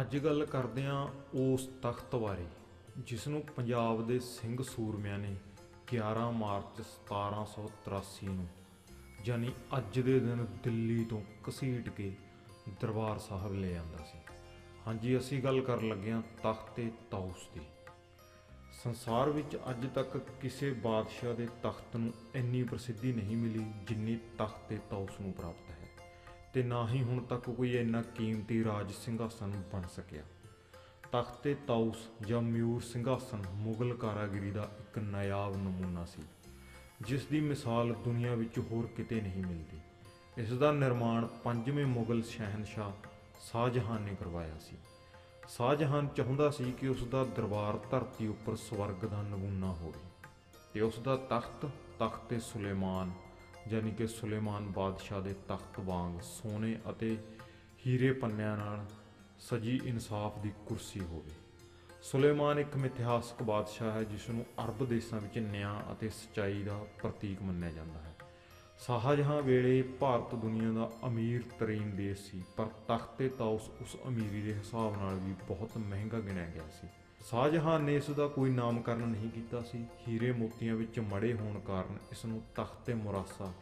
ਅੱਜ ਗੱਲ ਕਰਦੇ ਹਾਂ ਉਸ ਤਖਤ ਬਾਰੇ, ਜਿਸ ਨੂੰ ਪੰਜਾਬ ਦੇ ਸਿੰਘ ਸੂਰਮਿਆਂ ਨੇ 11 ਮਾਰਚ 1783 ਨੂੰ, ਯਾਨੀ ਅੱਜ ਦੇ ਦਿਨ ਦਿੱਲੀ ਤੋਂ ਘਸੀਟ ਕੇ ਦਰਬਾਰ ਸਾਹਿਬ ਲੈ ਜਾਂਦਾ ਸੀ। ਹਾਂਜੀ, ਅਸੀਂ ਗੱਲ ਕਰਨ ਲੱਗੇ ਹਾਂ ਤਖਤੇ ਤਾਊਸ ਦੀ। ਸੰਸਾਰ ਵਿੱਚ ਅੱਜ ਤੱਕ ਕਿਸੇ ਬਾਦਸ਼ਾਹ ਦੇ ਤਖਤ ਨੂੰ ਇੰਨੀ ਪ੍ਰਸਿੱਧੀ ਨਹੀਂ ਮਿਲੀ ਜਿੰਨੀ ਤਖਤੇ ਤਾਊਸ ਨੂੰ ਪ੍ਰਾਪਤ ਹੈ। ਤੇ ਨਾ ਹੀ ਹੁਣ ਤੱਕ ਕੋਈ ਇੰਨਾ ਕੀਮਤੀ ਰਾਜ ਸਿੰਘਾਸਨ ਬਣ ਸਕਿਆ। ਤਖਤੇ ਤਾਊਸ ਜਾਂ ਮਯੂਰ ਸਿੰਘਾਸਨ ਮੁਗਲ ਕਾਰਾਗਰੀ ਦਾ ਇੱਕ ਨਾਯਾਬ ਨਮੂਨਾ ਸੀ, ਜਿਸ ਦੀ ਮਿਸਾਲ ਦੁਨੀਆ ਵਿੱਚ ਹੋਰ ਕਿਤੇ ਨਹੀਂ ਮਿਲਦੀ। ਇਸ ਦਾ ਨਿਰਮਾਣ ਪੰਜਵੇਂ ਮੁਗਲ ਸ਼ਹਿਨशाह ਸ਼ਾਹਜਹਾਨ ਨੇ ਕਰਵਾਇਆ ਸੀ। ਸ਼ਾਹਜਹਾਨ ਚਾਹੁੰਦਾ ਸੀ ਕਿ ਉਸ ਦਾ ਦਰਬਾਰ ਧਰਤੀ ਉੱਪਰ ਸਵਰਗ ਦਾ ਨਮੂਨਾ ਹੋਵੇ ਤੇ ਉਸ ਦਾ ਤਖਤ, ਤਖਤੇ ਸੁਲੇਮਾਨ ਯਾਨੀ ਕਿ ਸੁਲੇਮਾਨ ਬਾਦਸ਼ਾਹ ਦੇ ਤਖਤ ਵਾਂਗ ਸੋਨੇ ਅਤੇ ਹੀਰੇ ਪੰਨਿਆਂ ਨਾਲ ਸਜੀ ਇਨਸਾਫ ਦੀ ਕੁਰਸੀ ਹੋਵੇ। ਸੁਲੇਮਾਨ ਇੱਕ ਮਿਥਿਹਾਸਕ ਬਾਦਸ਼ਾਹ ਹੈ ਜਿਸ ਨੂੰ ਅਰਬ ਦੇਸ਼ਾਂ ਵਿੱਚ ਨਿਆਂ ਅਤੇ ਸਚਾਈ ਦਾ ਪ੍ਰਤੀਕ ਮੰਨਿਆ ਜਾਂਦਾ ਹੈ। ਸ਼ਾਹਜਹਾਂ ਵੇਲੇ ਭਾਰਤ ਦੁਨੀਆ ਦਾ ਅਮੀਰ ਤਰੀਨ ਦੇਸ਼ ਸੀ, ਪਰ ਤਖ਼ਤ ਤਖਤੇ ਤਾਊਸ ਉਸ ਅਮੀਰੀ ਦੇ ਹਿਸਾਬ ਨਾਲ ਵੀ ਬਹੁਤ ਮਹਿੰਗਾ ਗਿਣਿਆ ਗਿਆ ਸੀ। ਸ਼ਾਹਜਹਾਂ ਨੇ ਇਸ ਦਾ ਕੋਈ ਨਾਮਕਰਨ ਨਹੀਂ ਕੀਤਾ ਸੀ। ਹੀਰੇ ਮੋਤੀਆਂ ਵਿੱਚ ਮੜੇ ਹੋਣ ਕਾਰਨ ਇਸ ਨੂੰ ਤਖਤੇ ਮੁਰਾਸਾ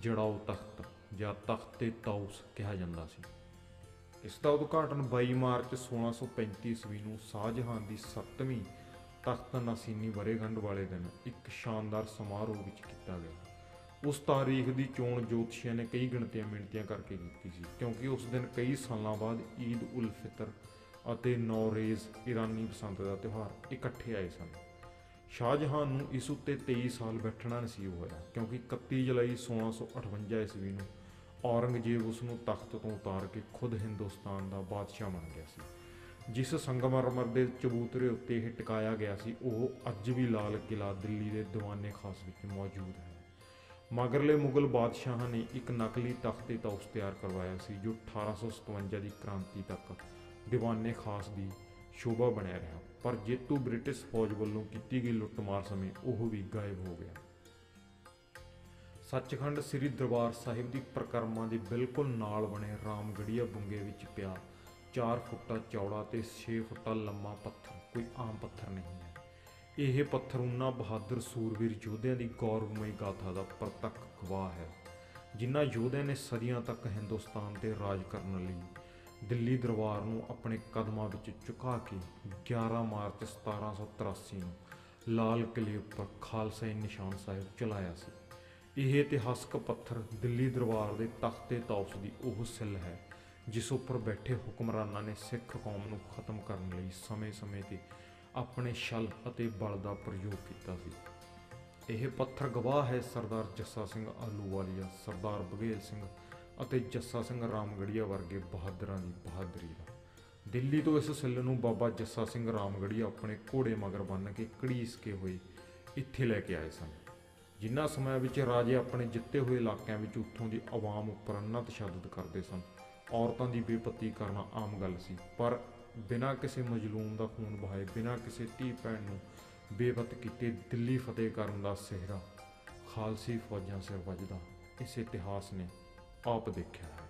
ਜੜਾਊ ਤਖਤ ਜਾਂ ਤਖਤੇ ਤਾਊਸ ਕਿਹਾ ਜਾਂਦਾ ਸੀ। ਇਸ ਦਾ ਉਦਘਾਟਨ 22 ਮਾਰਚ 1635 ਈਸਵੀ ਨੂੰ ਸ਼ਾਹਜਹਾਂ ਦੀ 7ਵੀਂ ਤਖਤ ਨਸੀਨੀ ਵਰੇਗੰਢ ਵਾਲੇ ਦਿਨ ਇੱਕ ਸ਼ਾਨਦਾਰ ਸਮਾਰੋਹ ਵਿੱਚ ਕੀਤਾ ਗਿਆ। ਉਸ ਤਾਰੀਖ ਦੀ ਚੋਣ ਜੋਤਸ਼ੀਆਂ ਨੇ ਕਈ ਗਿਣਤੀਆਂ ਮਿਣਤੀਆਂ ਕਰਕੇ ਕੀਤੀ ਸੀ, ਕਿਉਂਕਿ ਉਸ ਦਿਨ ਕਈ ਸਾਲਾਂ ਬਾਅਦ ਈਦ ਉਲ ਫਿਤਰ ਅਤੇ ਨੌਰੇਜ਼ ਇਰਾਨੀ ਬਸੰਤ ਦਾ ਤਿਉਹਾਰ ਇਕੱਠੇ ਆਏ ਸਨ। ਸ਼ਾਹਜਹਾਂ ਨੂੰ ਇਸ ਉੱਤੇ 23 ਸਾਲ ਬੈਠਣਾ ਨਸੀਬ ਹੋਇਆ, ਕਿਉਂਕਿ 31 ਜੁਲਾਈ 1658 ਈਸਵੀ ਨੂੰ ਔਰੰਗਜ਼ੇਬ ਉਸ ਨੂੰ ਤਖਤ ਤੋਂ ਉਤਾਰ ਕੇ ਖੁਦ ਹਿੰਦੁਸਤਾਨ ਦਾ ਬਾਦਸ਼ਾਹ ਬਣ ਗਿਆ ਸੀ। ਜਿਸ ਸੰਗਮਰਮਰ ਦੇ ਚਬੂਤਰੇ ਉੱਤੇ ਇਹ ਟਿਕਾਇਆ ਗਿਆ ਸੀ, ਉਹ ਅੱਜ ਵੀ ਲਾਲ ਕਿਲਾ ਦਿੱਲੀ ਦੇ ਦੀਵਾਨੇ ਖਾਸ ਵਿੱਚ ਮੌਜੂਦ ਹੈ। ਮਗਰਲੇ ਮੁਗਲ ਬਾਦਸ਼ਾਹਾਂ ਨੇ ਇੱਕ ਨਕਲੀ ਤਖਤ ਤਾਊਸ ਤਿਆਰ ਕਰਵਾਇਆ ਸੀ, ਜੋ 1857 ਦੀ ਕ੍ਰਾਂਤੀ ਤੱਕ ਦੀਵਾਨੇ ਖਾਸ ਦੀ ਸ਼ੋਭਾ ਬਣਿਆ ਰਿਹਾ ਪਰ ਜੇਤੂ ਬ੍ਰਿਟਿਸ਼ ਫੌਜ ਵੱਲੋਂ ਕੀਤੀ ਗਈ ਲੁੱਟਮਾਰ ਸਮੇਂ ਉਹ ਵੀ ਗਾਇਬ ਹੋ ਗਿਆ ਸੱਚਖੰਡ ਸ੍ਰੀ ਦਰਬਾਰ ਸਾਹਿਬ ਦੀ ਪ੍ਰਕਰਮਾ ਦੇ ਬਿਲਕੁਲ ਨਾਲ ਬਣੇ ਰਾਮਗੜੀਆ ਬੁੰਗੇ ਵਿੱਚ ਪਿਆ 4 ਫੁੱਟਾ ਚੌੜਾ ਤੇ 6 ਫੁੱਟਾ ਲੰਮਾ ਪੱਥਰ ਕੋਈ ਆਮ ਪੱਥਰ ਨਹੀਂ ਹੈ ਇਹ ਪੱਥਰ ਉਹਨਾਂ ਬਹਾਦਰ ਸੂਰਵੀਰ ਯੋਧਿਆਂ ਦੀ ਗੌਰਵਮਈ ਗਾਥਾ ਦਾ ਪ੍ਰਤੱਖ ਗਵਾਹ ਹੈ ਜਿਨ੍ਹਾਂ ਯੋਧਿਆਂ ਨੇ ਸਦੀਆਂ ਤੱਕ ਹਿੰਦੁਸਤਾਨ ਤੇ ਰਾਜ ਕਰਨ ਲਈ ਦਿੱਲੀ ਦਰਬਾਰ ਨੂੰ ਆਪਣੇ ਕਦਮਾਂ ਵਿੱਚ ਝੁਕਾ ਕੇ 11 ਮਾਰਚ 1783 ਨੂੰ ਲਾਲ ਕਿਲੇ ਉੱਪਰ ਖਾਲਸਾਈ ਨਿਸ਼ਾਨ ਸਾਹਿਬ ਚਲਾਇਆ ਸੀ। ਇਹ ਇਤਿਹਾਸਕ ਪੱਥਰ ਦਿੱਲੀ ਦਰਬਾਰ ਦੇ ਤਖਤੇ ਤੌਸ ਦੀ ਉਹ ਸਿੱਲ ਹੈ, ਜਿਸ ਉੱਪਰ ਬੈਠੇ ਹੁਕਮਰਾਨਾਂ ਨੇ ਸਿੱਖ ਕੌਮ ਨੂੰ ਖਤਮ ਕਰਨ ਲਈ ਸਮੇਂ-ਸਮੇਂ ਤੇ ਆਪਣੇ ਛਲ ਅਤੇ ਬਲ ਦਾ ਪ੍ਰਯੋਗ ਕੀਤਾ ਸੀ। ਇਹ ਪੱਥਰ ਗਵਾਹ ਹੈ ਸਰਦਾਰ ਜੱਸਾ ਸਿੰਘ ਆਲੂਵਾਲੀਆ ਸਰਦਾਰ ਬਘੇਲ ਸਿੰਘ ਅਤੇ ਜੱਸਾ ਸਿੰਘ ਰਾਮਗੜੀਆ ਵਰਗੇ ਬਹਾਦਰਾਂ ਦੀ ਬਹਾਦਰੀ ਦਾ। ਦਿੱਲੀ ਤੋਂ ਇਸ ਸਿੱਲ ਨੂੰ ਬਾਬਾ ਜੱਸਾ ਸਿੰਘ ਰਾਮਗੜੀਆ ਆਪਣੇ ਘੋੜੇ ਮਗਰ ਬੰਨ੍ਹ ਕੇ ਘੜੀਸ ਕੇ ਹੋਏ ਇੱਥੇ ਲੈ ਕੇ ਆਏ ਸਨ। ਜਿਨ੍ਹਾਂ ਸਮਿਆਂ ਵਿੱਚ ਰਾਜੇ ਆਪਣੇ ਜਿੱਤੇ ਹੋਏ ਇਲਾਕਿਆਂ ਵਿੱਚ ਉੱਥੋਂ ਦੀ ਆਵਾਮ ਉੱਪਰ ਅੰਨਾ ਤਸ਼ੱਦਦ ਕਰਦੇ ਸਨ, ਔਰਤਾਂ ਦੀ ਬੇਪਤੀ ਕਰਨਾ ਆਮ ਗੱਲ ਸੀ। ਪਰ ਬਿਨਾਂ ਕਿਸੇ ਮਜਲੂਮ ਦਾ ਖੂਨ ਬਹਾਏ ਬਿਨਾਂ ਕਿਸੇ ਧੀ ਭੈਣ ਨੂੰ ਬੇਪਤ ਕੀਤੇ ਦਿੱਲੀ ਫਤਿਹ ਕਰਨ ਦਾ ਸਿਹਰਾ ਖਾਲਸੀ ਫੌਜਾਂ ਸਿਰ ਵੱਜਦਾ। ਇਸ ਇਤਿਹਾਸ ਨੇ ਆਪ ਦੇਖਿਆ।